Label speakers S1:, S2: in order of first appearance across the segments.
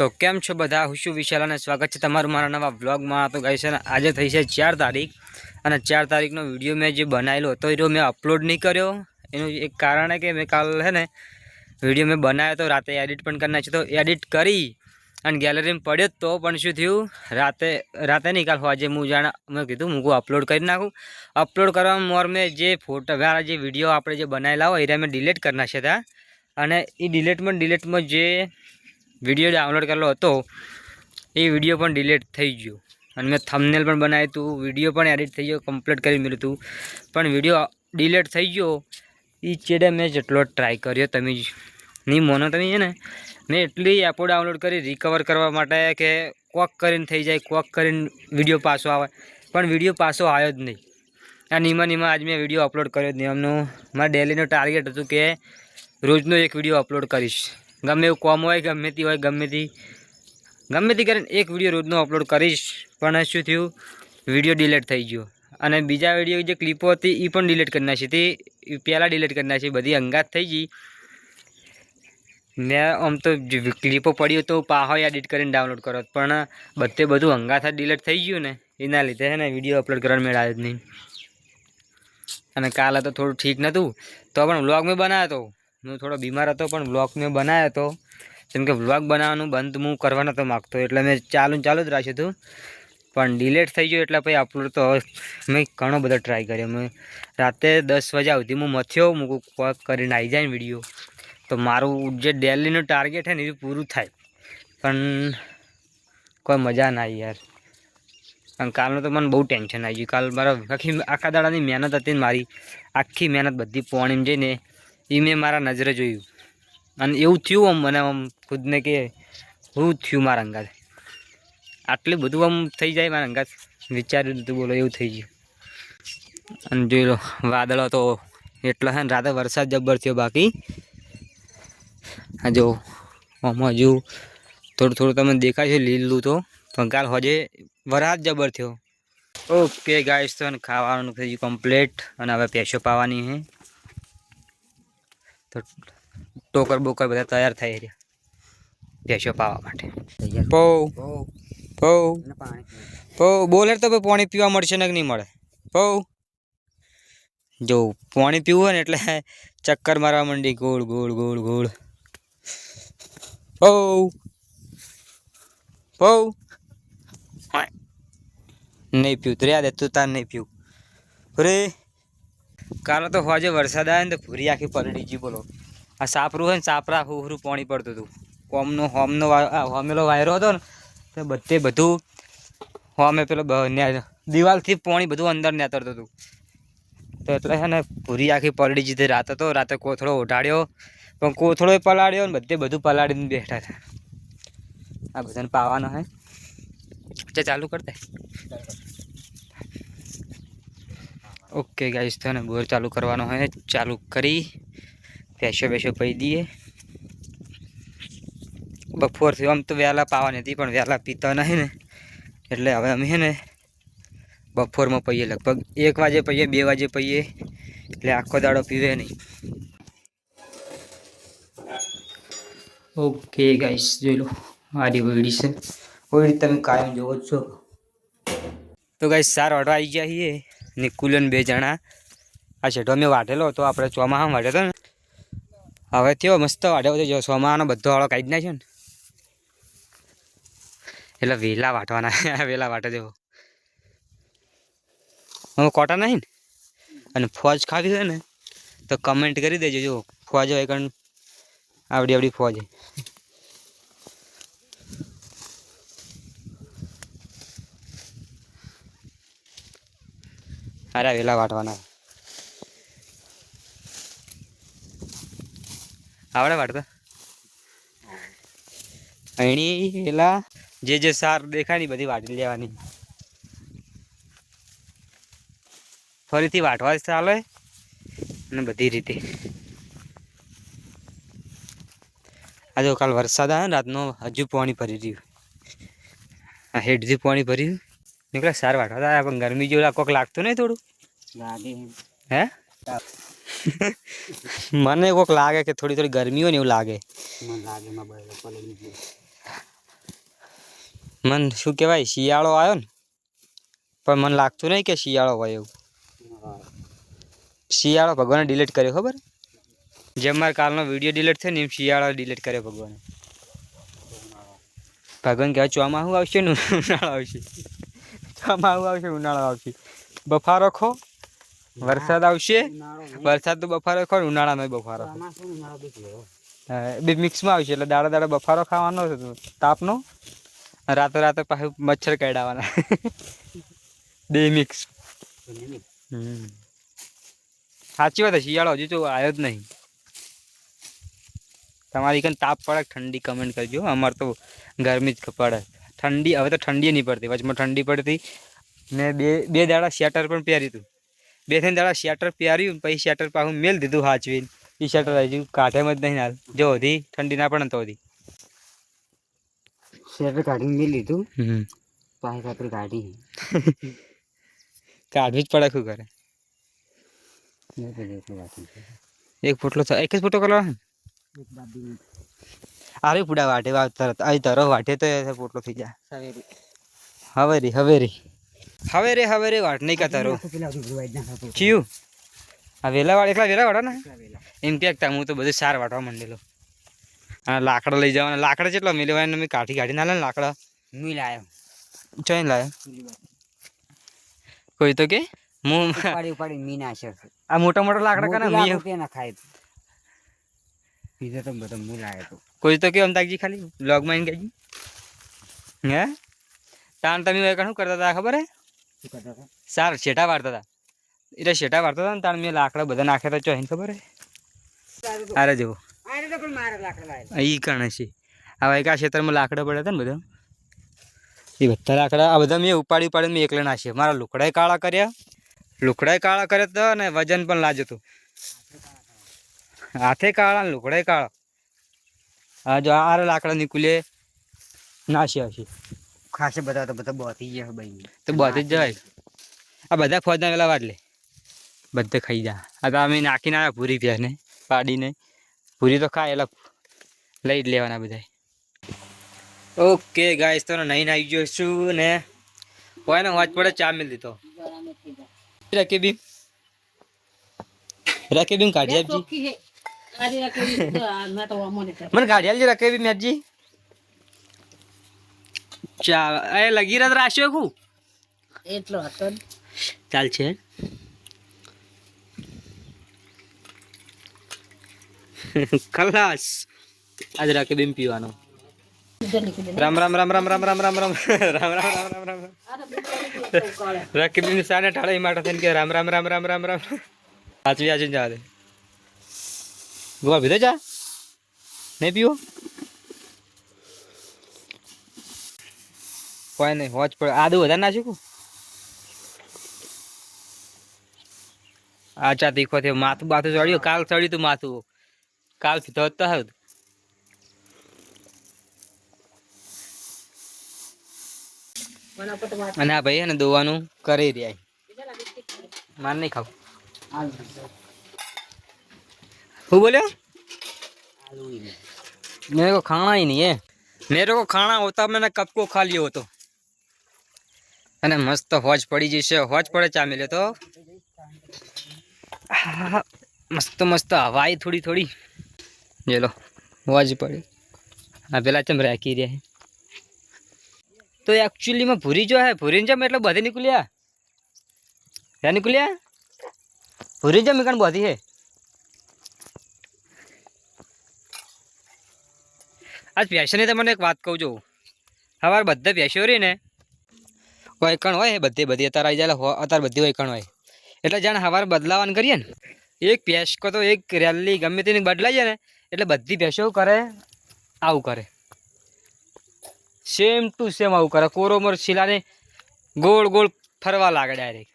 S1: તો કેમ છો બધા? હુશુ વિશાલ અને સ્વાગત છે તમારું મારા નવા બ્લોગમાં તો ગાઈ છે ને આજે થઈ છે ચાર તારીખ અને ચાર તારીખનો વીડિયો મેં જે બનાવેલો હતો એ મેં અપલોડ નહીં કર્યો. એનું એક કારણ કે મેં કાલ છે ને વીડિયો મેં બનાવ્યો તો રાતે એડિટ પણ કરી નાખ્યો તો એડિટ કરી અને ગેલેરીમાં પડ્યો તો, પણ શું થયું? રાતે રાતે નહીં, કાલ આજે હું જાણે, મેં કીધું હું અપલોડ કરી નાખું. અપલોડ કરવામાં મોર મેં જે ફોટો મારા જે વીડિયો આપણે જે બનાવેલા હોય એ મેં ડિલીટ કરી નાખ્યા હતા. અને એ ડિલેટમાં ડિલેટમાં જે વીડિયો ડાઉનલોડ કરેલો હતો, એ વીડિયો પણ ડિલેટ થઈ ગયો. અને મેં થમનેલ પણ બનાવ્યું હતું વીડિયો પણ એડિટ થઈ ગયો કમ્પ્લીટ કરી મળ્યું હતું. પણ વીડિયો ડિલેટ થઈ ગયો એ ચેડે મેં જેટલો ટ્રાય કર્યો, તમે નહીં મોનો તમે છે ને, મેં એટલી એપો ડાઉનલોડ કરી રિકવર કરવા માટે કે કોક કરીને થઈ જાય, કોક કરીને વીડિયો પાછો આવે. પણ વીડિયો પાછો આવ્યો જ નહીં. આ નીમા નીમા આજ મેં વીડિયો અપલોડ કર્યો જ નહીં. એમનું મારા ડેલીનું ટાર્ગેટ હતું કે રોજનો એક વીડિયો અપલોડ કરીશ. ગમે એવું કોમ હોય, ગમે તે હોય, ગમે તે. ગમે તે કરીને એક વીડિયો રોજનો અપલોડ કરીશ, પણ શું થયું? વીડિયો ડિલીટ થઈ ગયો. અને બીજા વીડિયો જે ક્લિપો હતી એ પણ ડિલીટ કરી નાખી એ પહેલાં ડિલીટ કરી નાખી, બધી અંગાત થઈ ગઈ. મેં આમ તો ક્લિપો પડી તો પાહો એડિટ કરીને ડાઉનલોડ કરો. પણ બધે બધું અંગાથ ડિલીટ થઈ ગયું ને, એના લીધે છે ને વીડિયો અપલોડ કરવાનું મેળ આવ્યો જ નહીં. અને કાલે તો થોડું ઠીક નહોતું તો પણ વ્લોગ મેં બનાવ્યો હતો હું થોડો બીમાર હતો પણ બ્લોગ મેં બનાવ્યો હતો જેમ કે વ્લોગ બનાવવાનું બંધ હું કરવા નહોતો માગતો, એટલે મેં ચાલુ ચાલુ જ રાખ્યું હતું. પણ ડિલેટ થઈ ગયું એટલે પછી અપલોડ તો મેં ઘણો બધો ટ્રાય કર્યો. મેં રાતે દસ વાગ્યા સુધી હું મથ્યો મૂકું કોક કરીને આવી જાય વીડિયો તો મારું જે ડેલીનું ટાર્ગેટ છે ને એ પૂરું થાય. પણ કોઈ મજા ના યાર. અને કાલનું તો મને બહુ ટેન્શન આવી ગયું. કાલ મારા આખી આખા દાડાની મહેનત હતી મારી. આખી મહેનત બધી પોણીમ જઈને એ મેં મારા નજરે જોયું. અને એવું થયું આમ, મને આમ ખુદને કે, હું થયું મારા અંગાત. આટલું બધું આમ થઈ જાય મારા અંગાત. વિચાર્યું હતું બોલો, એવું થઈ ગયું. અને જોઈ લો, વાદળો તો એટલો છે ને, રાતે વરસાદ જબ્બર થયો બાકી. આ જો, આમાં હજુ થોડું થોડું તમને દેખાય છે લીલું તો, પણ કાલ હજે વરસાદ જબર થયો. ઓકે ગાઈસ તો ખાવાનું થઈ ગયું કમ્પ્લીટ અને હવે પેશો પાવાની છે. તો ટોકર બોકર બધા તૈયાર થઈ રહ્યા. ભેંસો પાવા માટે. પૌ બોલે તો ભાઈ પાણી પીવા મળશે ને કે નહીં મળે? પૌ. જો પાણી પીવું હોય ને એટલે ચક્કર મારવા માંડી, ગોળ ગોળ ગોળ ગોળ. પૌ. પૌ. નહીં પીવું તો યાદ તું તાર નહીં પીવું. અરે કાલે તો હોજે વરસાદ આવે ને તો ભૂરી આખી પલળી ગઈ, બોલો. આ સાપરું હોય ને સાપરા હુહરું પાણી પડતું હતું. કોમનો હોમનો હોમેલો વાયરો હતો ને, તો બધે બધું હોમે પેલો દિવાલથી પાણી બધું અંદર નેતરતું હતું. તો એટલે છે ને ભૂરી આખી પલડી જીધી રાત હતો રાતે કોથળો ઉઠાડ્યો, પણ કોથળો પલાળ્યો ને બધે બધું પલાળીને બેઠા હતા. આ બધાને પાવાનો હે. ચાલુ કરતા ઓકે ગાઈસ, તો ને બોર ચાલુ કરવાનો હોય, ચાલુ કરી, ભેંસો બેસો પી દઈએ. બપોરથી આમ તો વહેલા પાવાની હતી, પણ વહેલા પીતા નહીં ને. એટલે હવે અમે ને બપોરમાં પહીએ લગભગ એક વાગે પહીએ બે વાગે પહીએ એટલે આખો દાડો પીવે નહીં. ઓકે ગાઈસ, જોઈ લો, મારી ઓઈડી છે. ઓઈડી તમે કાયમ જોવો છો. તો ગાઈસ, સાર અડવા આવી ગયા છીએ. નિકુલન બે જણા. આ શેઠો મેં વાટેલો હતો, આપણે ચોમાહામાં વાટ્યો હતો ને. હવે થયો મસ્ત વાઢ્યો હતો જો ચોમાહાનો બધો વાળો કાઢી નાખ્યો ને. એટલે વેલા વાટવાના વેલા વાટે દેવો. હવે કોટા નહીં ને? અને ફોજ ખાવી હોય ને, તો કમેન્ટ કરી દેજો. જો ફોજ હોય કારણ આવડી આવડી ફોજ. છે. અરે વેલા વાટવાના. આવડે વાટતા? અણી પેલા જે જે સાર દેખાય ને બધી વાટી લેવાની. ફરીથી વાટવા ચાલે અને બધી રીતે. આજે કાલ વરસાદ આવે ને, રાતનો હજુ પાણી ભરી રહ્યું. આ હેડથી પાણી ભર્યું. નીકળે, સાર વાટવા આવ્યા, પણ ગરમી જેવું કોક લાગતું નહીં થોડું. હે? મને કોક લાગે કે થોડી થોડી ગરમી હોય ને એવું લાગે. મન શું કહેવાય શિયાળો આવ્યો ને પણ મને લાગતું નહીં કે શિયાળો હોય એવું. શિયાળો ભગવાને ડિલીટ કર્યો ખબર? જેમ મારે કાલનો વીડિયો ડિલીટ થયો ને એમ શિયાળો ડિલીટ કર્યો ભગવાને. ભગવાન કહેવાય ચોમાસું આવશે ને ઉનાળો આવશે. ચોમાસું આવશે ઉનાળો આવશે. બફારો ખો. વરસાદ આવશે? વરસાદ તો બફારો ખો ને ઉનાળામાં બફારો. બે મિક્સમાં આવશે એટલે દાડા દાડા બફારો ખાવાનો તાપ નો તાપનો. રાતે રાતે પાછું મચ્છર કરડાવવાના બે મિક્સ સાચી વાત શિયાળો હજુ તો આવ્યો જ નહીં. તમારી કંઈ તાપ પડે ઠંડી કમેન્ટ કરજો અમારે તો ગરમી જ પડે. ઠંડી હવે તો ઠંડી નહીં પડતી. વચમાં ઠંડી પડતી ને બે બે દાડા સ્વેટર પણ પહેર્યું હતું બે ત્રણ દાડા સ્વેટર પહેર્યું પછી શેટર પાછું મેલ દીધું હાચવીને. એ શેટર હજુ કાઢેમ જ નહીં હાલ. જો હજી ઠંડી ના પડે તો હજી.
S2: શેટર કાઢીને મેં લીધું પાછી કાતરી કાઢી.
S1: કાઢવી જ પડે શું કરે. એક ફોટલો એક જ ફોટો કરવા અરે પુડા વાટે તરત અહીં તરો વાટે તો પોટલો થઈ જાય. હવે રી હવે રે હવે રે હવે રે વાટ નહીં
S2: કહેતા રહો.
S1: ચિયું આ વેલા વાળ એકલા વેલા વાળા ને? એમ કે હું તો બધું સાર વાટવા માંડેલો. આ લાકડા લઈ જવાના. લાકડા જેટલો મેળવાય ને મેં કાઠી કાઢી ના લાકડા.
S2: હું લાયો.
S1: ચોઈને લાયો? કોઈ તો કે? હું
S2: ઉપાડી ઉપાડી મીના છે.
S1: આ મોટા મોટા લાકડા કના મી
S2: લાકડું તે નખાય તો બધો મુઈ લાયો તો.
S1: કોઈ તો કે અમતાજી ખાલી બ્લોગમાં એને કહેજી હે? તાણ તમે શું કરતા હતા ખબર હે?
S2: શું કરતો?
S1: સાર શેઠા વાળતા હતા? એટલે શેઠા વાળતા હતા ને તાણ મેં લાકડા બધા નાખ્યા હતા ચોહીને ખબર અરે
S2: એ મારે લાકડા લાયેલા.
S1: અહીં છે. આ એક આ ક્ષેત્રમાં લાકડા પડ્યા હતા ને બધા. એ બધા લાકડા, આ બધા મેં ઉપાડી ઉપાડીને મેં એકલે નાખ્યા. મારા લુકડાએ કાળા કર્યા. લુકડાએ કાળા કર્યા હતા અને વજન પણ લાજ હતું. હાથે કાળા ને લુકડાએ કાળા. હા જો આ લાકડા નીકળે નાશ્યા છે.
S2: ખાસે બધા તો બધા બોતી ગયા ભાઈ.
S1: તો બધી જ જવાય આ બધા ફોજના પેલા વાટલે. બધે ખાઈ જા. આ તો અમે નાખીને આવ્યા પૂરી પ્યાને પાડીને. પૂરી તો ખાય એટલે લઈ જ લેવાના બધા ઓકે ગાઈસ તો નહીં આવી ગયો છું ને. હોય ને હોજ પડે ચા મિલ દીધો. રકેબી રકેબી કાઢી આપજી. મને કાઢી આપજી રકેબી મેજી ચા એ લગી રાત રાખ્યો કું
S3: એટલો હતો
S1: ચાલ છે ખલાસ આજ રાખે બેન પીવાનો રામ રામ રામ રામ રામ રામ રામ રામ રામ રામ રામ રામ રામ રાખી બેન સાને ઠાળે માટે થઈને કે રામ રામ રામ રામ રામ રામ સાચવી આજે જા દે ગોવા ભીધે ચા નહીં પીવો કોઈ નહીં હોજ પડે આદુ વધારે નાખ્યું કું આ ચા તીખો થયો માથું બાથું ચડ્યું કાલ ચડ્યું તું માથું કાલ પીધો હોત તો હારું.
S3: મને પણ વાત
S1: અને આ ભાઈ હે ને દોવાનું કરી રહ્યા માર નહીં ખાવ હું બોલ્યો मेरे को खाना ही नहीं है मेरे को खाना होता मैंने कब को खा लिया होतो અને મસ્ત હોજ પડી જશે. હોજ પડે ચા મિલે તો. મસ્ત મસ્ત હવાઈ થોડી થોડી. જેલો હોજ પડી. આ પેલા ચમ રાખી રહ્યા. તો એકચ્યુઅલીમાં ભૂરી જો હે ભૂરી જમ એટલે બધી નીકળ્યા? હે નીકળ્યા? ભૂરી જમ કારણ બધી હે? આજ પેશનની તમને એક વાત કહું છું. સવાર બધા પેશો રહી ને વૈકણ હોય બધી બધી અત્યારે આવી જાય અત્યારે બધી વૈકણ હોય. એટલે જાણે સવારે બદલાવાનું કરીએ ને, એક ભેંસ કો તો એક રેલી ગમે તેની બદલાઈ જાય ને, એટલે બધી ભેંસો કરે, આવું કરે. સેમ ટુ સેમ આવું કરે. કોરોમર શીલાને ગોળ ગોળ ફરવા લાગે ડાયરેક્ટ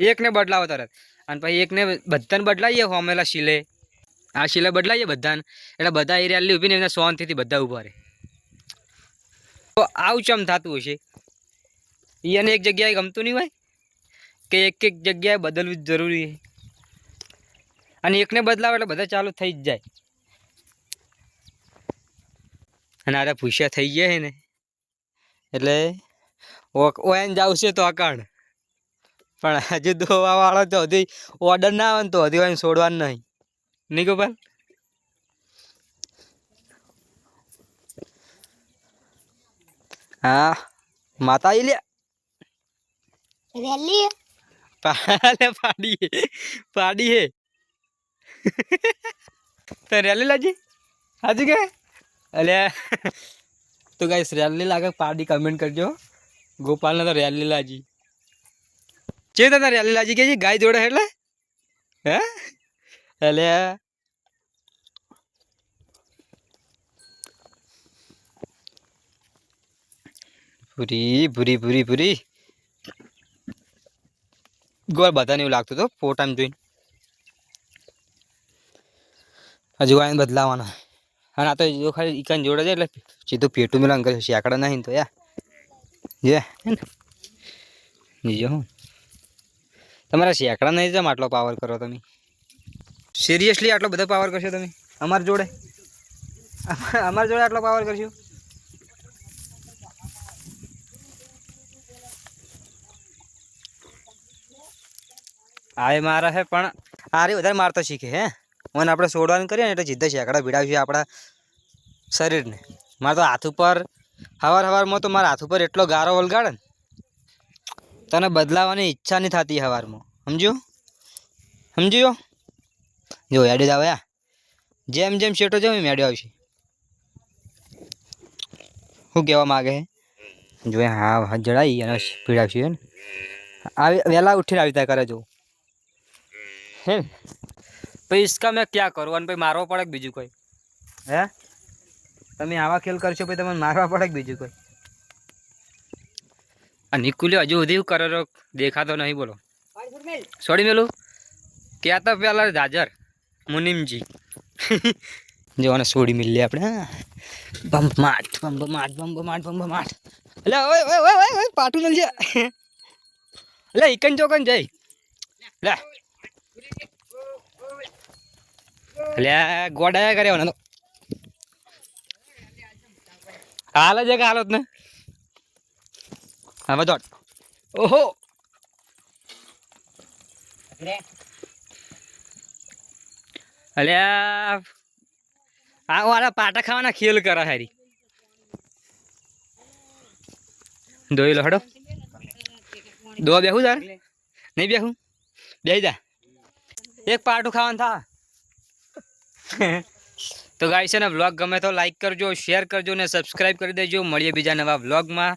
S1: એકને બદલાવો તરત. અને પછી એકને બધાને બદલાઈએ, હોમેલા શીલે. આ શિલે બદલાઈએ બધાને. એટલે બધા એ રેલી ઊભીને એમને શાંતિથી બધા ઊભા રહે. તો આવું ચમ થતું હશે? એને એક જગ્યાએ ગમતું નહીં હોય? કે એક એક જગ્યાએ બદલવું જ જરૂરી છે. અને એકને બદલાવે એટલે બધા ચાલુ થઈ જ જાય. અને આરે ભૂસ્યા થઈ ગયા ને. એટલે ઓ એને જાવ છે તો અકાણ પણ હજુ ધોવાવાળો તો હજી ઓર્ડર ના આવે ને તો હજી એને છોડવાનું નહીં. નહીં ગોપાલ? હા. માતા આવી લ્યા?
S3: રેલી
S1: પાલે પાડી હે પાડી હે તો રેલી લાજી હાજી કે અલે તો ગાઈસ રેલી લાગે પાડી કમેન્ટ કરજો ગોપાલને તો રેલી લાજી ચે તને રેલી લાજી કે ગાય જોડે એટલે હે એટલે પૂરી પૂરી પૂરી પૂરી ગોળ બધાને એવું લાગતું હતું ફોટામાં જોઈને હજુ આને બદલાવાના અને આ તો જો ખાલી ઈકાન જોડે છે એટલે સીધું પેટું મિલાન કરે છે આકડા નહીં તો યા જે હે ને જો હું તમારા શેકડા નહીં જેમ આટલો પાવર કરો તમે સિરિયસલી આટલો બધો પાવર કરશો તમે અમાર જોડે અમાર- અમાર જોડે આટલો પાવર કરશો આ એ મારે છે પણ આ રે વધારે મારતો શીખે હે. મને આપણે છોડવાનું કરીએ ને એટલે સીધા શેકડા ભીડાવશે આપણા શરીરને. મારે તો હાથ ઉપર, હવાર હવારમાં તો મારા હાથ ઉપર એટલો ગારો વલગાડે ને. તને બદલાવાની ઈચ્છા નહીં થતી હવારમાં. સમજ્યો? સમજ્યો? જો યાડી જ આવે જેમ જેમ શેટો જેમ એમ યાડી આવશે. શું કહેવા માગે જો હા હાથ જડાઈ અને પીડાવશે હે ને. આવી, વહેલા ઉઠીને આવી રીતે કરે, જો. હે પછી ઇસકા મેં ક્યાં કરું? અને પછી મારવા પડે બીજું કોઈ? હે? તમે આવા ખેલ કરશો પછી તમને મારવા પડે બીજું કોઈ? આ નિકુલ્યો હજુ સુધી કરો દેખાતો નહીં બોલો. છોડી મેલું. ક્યાં તો પેલા દાજર મુનિમજી. જોવાને છોડી લે આપણે બમ માટ બમ માટ બમ માટ બમ માટ એટલે ઓય ઓય ઓય પાટું મળજે એટલે ઇકન ચોકન જઈ. લે. એટલે ગોડાયા કર્યો ને હાલ જ એક હાલત ને? હવે દોડ. ઓહો. અલ્યા આ વાળા પાટા ખાવાના ખેલ કરે હારી. દોઈ લો હડો. દો બેહું તાર. નહીં બેહું? બેહી જા. એક પાટું ખાવાનું થા. તો ગાઈ છે ને વ્લોગ ગમે તો લાઈક કરજો શેર કરજો ને સબસ્ક્રાઈબ કરી દેજો. મળીએ બીજા નવા વ્લોગમાં